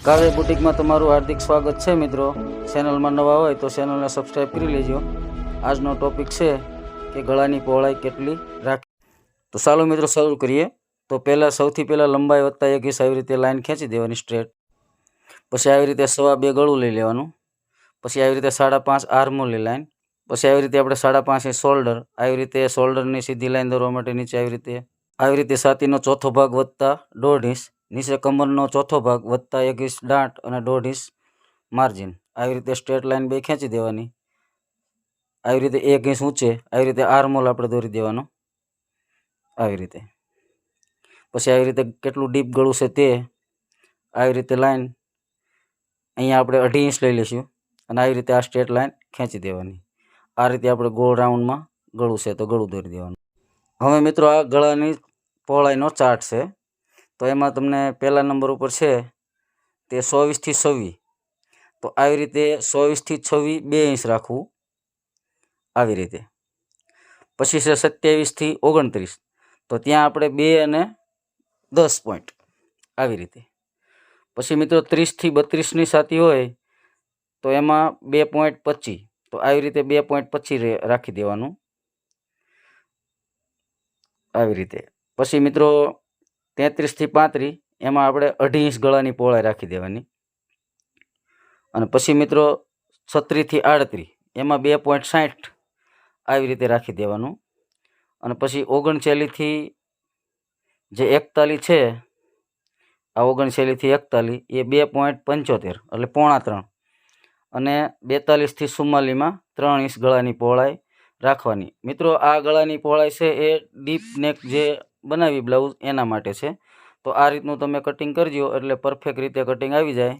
કાવ્ય બુટિકમાં તમારું હાર્દિક સ્વાગત છે મિત્રો. ચેનલમાં નવા હોય તો ચેનલને સબસ્ક્રાઈબ કરી લેજો. આજનો ટોપિક છે કે ગળાની પહોળાઈ કેટલી રાખી તો ચાલો મિત્રો શરૂ કરીએ. તો પહેલાં સૌથી પહેલાં લંબાઈ વધતા એક ઇંચ આવી રીતે લાઈન ખેંચી દેવાની સ્ટ્રેટ પછી આવી રીતે સવા બે ગળું લઈ લેવાનું. પછી આવી રીતે સાડા પાંચ આર્મોલી લાઈન પછી આવી રીતે આપણે સાડા પાંચ શોલ્ડર આવી રીતે શોલ્ડરની સીધી લાઈન દોરવા માટે નીચે આવી રીતે. આવી રીતે છાતીનો ચોથો ભાગ વધતા દોઢ ઇંચ. નીચે કમરનો ચોથો ભાગ વત્તા એક ઇંચ દાંટ અને દોઢ ઇંચ માર્જિન. આવી રીતે સ્ટ્રેટ લાઈન બે ખેંચી દેવાની. આવી રીતે એક ઇંચ ઊંચે, આવી રીતે આર્મોલ આપણે દોરી દેવાનો. આવી રીતે. પછી આવી રીતે કેટલું ડીપ ગળું છે તે, આવી રીતે લાઈન અહીંયા આપણે અઢી ઇંચ લઈ લઈશું અને આવી રીતે આ સ્ટ્રેટ લાઈન ખેંચી દેવાની. આ રીતે આપણે ગોળ રાઉન્ડમાં ગળું છે તો ગળું દોરી દેવાનું. હવે મિત્રો આ ગળાની પહોળાઈનો ચાર્ટ છે. તો એમાં તમને પહેલા નંબર ઉપર છે તે ચોવીસથી છવ્વીસ. તો આવી રીતે ચોવીસથી છવ્વીસ બે ઇંચ રાખવું આવી રીતે. પછી છે સત્યાવીસથી ઓગણત્રીસ. તો ત્યાં આપણે બે અને દસ પોઈન્ટ આવી રીતે. પછી મિત્રો ત્રીસથી બત્રીસની સાથી હોય તો એમાં બે પોઈન્ટ પચીસ. તો આવી રીતે બે પોઈન્ટ પચીસ રાખી દેવાનું. આવી રીતે. પછી મિત્રો તેત્રીસથી પાંત્રીસ, એમાં આપણે અઢી ઇંચ ગળાની પહોળાઈ રાખી દેવાની. અને પછી મિત્રો છત્રીસથી આડત્રીસ, એમાં બે પોઈન્ટ સાઠ આવી રીતે રાખી દેવાનું. અને પછી ઓગણચાલીસથી જે એકતાલીસ છે, આ ઓગણચાલીસથી એકતાલીસ, એ બે પોઈન્ટ પંચોતેર, એટલે પોણા ત્રણ. અને બેતાલીસથી ચુમ્માલીસમાં ત્રણ ઇંચ ગળાની પહોળાઈ રાખવાની. મિત્રો આ ગળાની પહોળાઈ છે એ ડીપ નેક જે બનાવી બ્લાઉઝ એના માટે છે. તો આ રીતનું તમે કટિંગ કરજો, એટલે પરફેક્ટ રીતે કટિંગ આવી જાય.